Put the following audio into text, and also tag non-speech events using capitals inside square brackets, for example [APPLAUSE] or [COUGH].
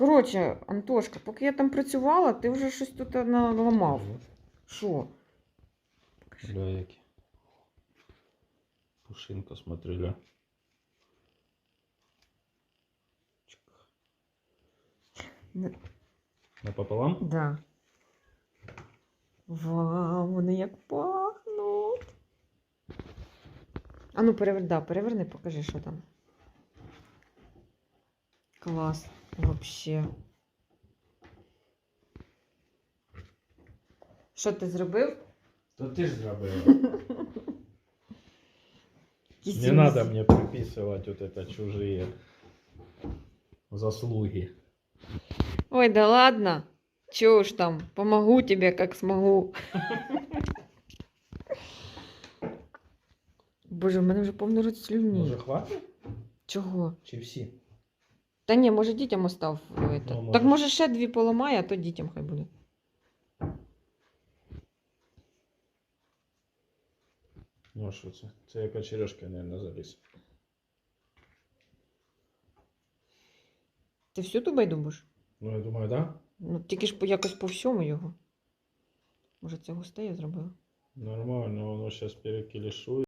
Коротше, Антошка, поки я там працювала, ти вже щось тут наламав. Що? Бля, які. Пушинка, смотри, ля. Напополам? Да. Вау, вони як пахнуть. А ну переверни, да, переверни, покажи, що там. Клас. Вообще. Що ти зробив? То ти ж зробила. [LAUGHS] Якісь Не імс- надо мне приписывать вот это чужие заслуги. Ой, да ладно. Чего уж там, помогу тебе, как смогу. [LAUGHS] Боже, в мене вже повний рот слюні. Може хватить? Чого? Чи всі? Та ні, може дітям остав. е, это. Ну, може. Так може ще дві поламай, а то дітям хай буде. Ну а що це? Це яка черешка, мабуть, заліз. Ти всю ту байду будеш? Ну, я думаю, да? Ну, тільки ж по- якось по всьому його. Може, це густе я зробила? Нормально, воно зараз перекілішує.